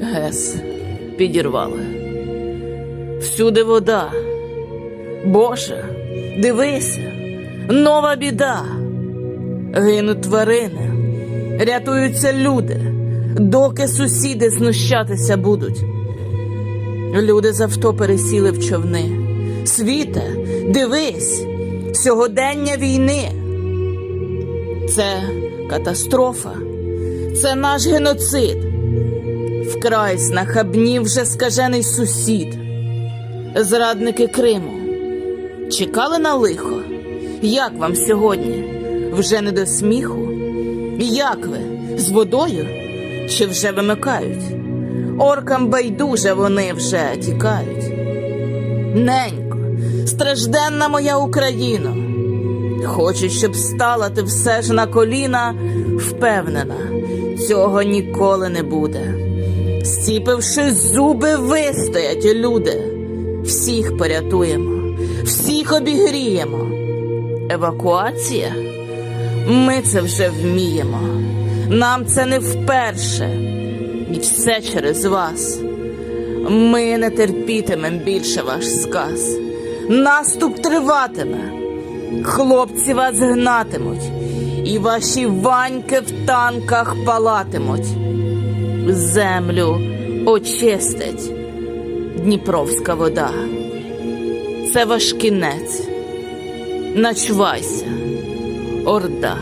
Гес підірвали. Всюди вода. Боже, дивися, нова біда. Гинуть тварини, рятуються люди, доки сусіди знущатися будуть. Люди з авто пересіли в човни. Світе, дивись, сьогодення війни. Це катастрофа, це наш геноцид. Вкрай знахабнів вже скажений сусід. Зрадники Криму. Чекали на лихо? Як вам сьогодні? Вже не до сміху? Як ви? З водою? Чи вже вимикають? Оркам байдуже вони вже тікають. Ненько, стражденна моя Україно. Хочу, щоб стала ти все ж на коліна, впевнена, цього ніколи не буде. Зціпивши зуби, вистоять люди. Всіх порятуємо, всіх обігріємо. Евакуація? Ми це вже вміємо. Нам це не вперше. І все через вас. Ми не терпітимем більше ваш сказ. Наступ триватиме. Хлопці вас гнатимуть, і ваші ваньки в танках палатимуть. Землю очистить Дніпровська вода. Це ваш кінець. Начувайся, орда.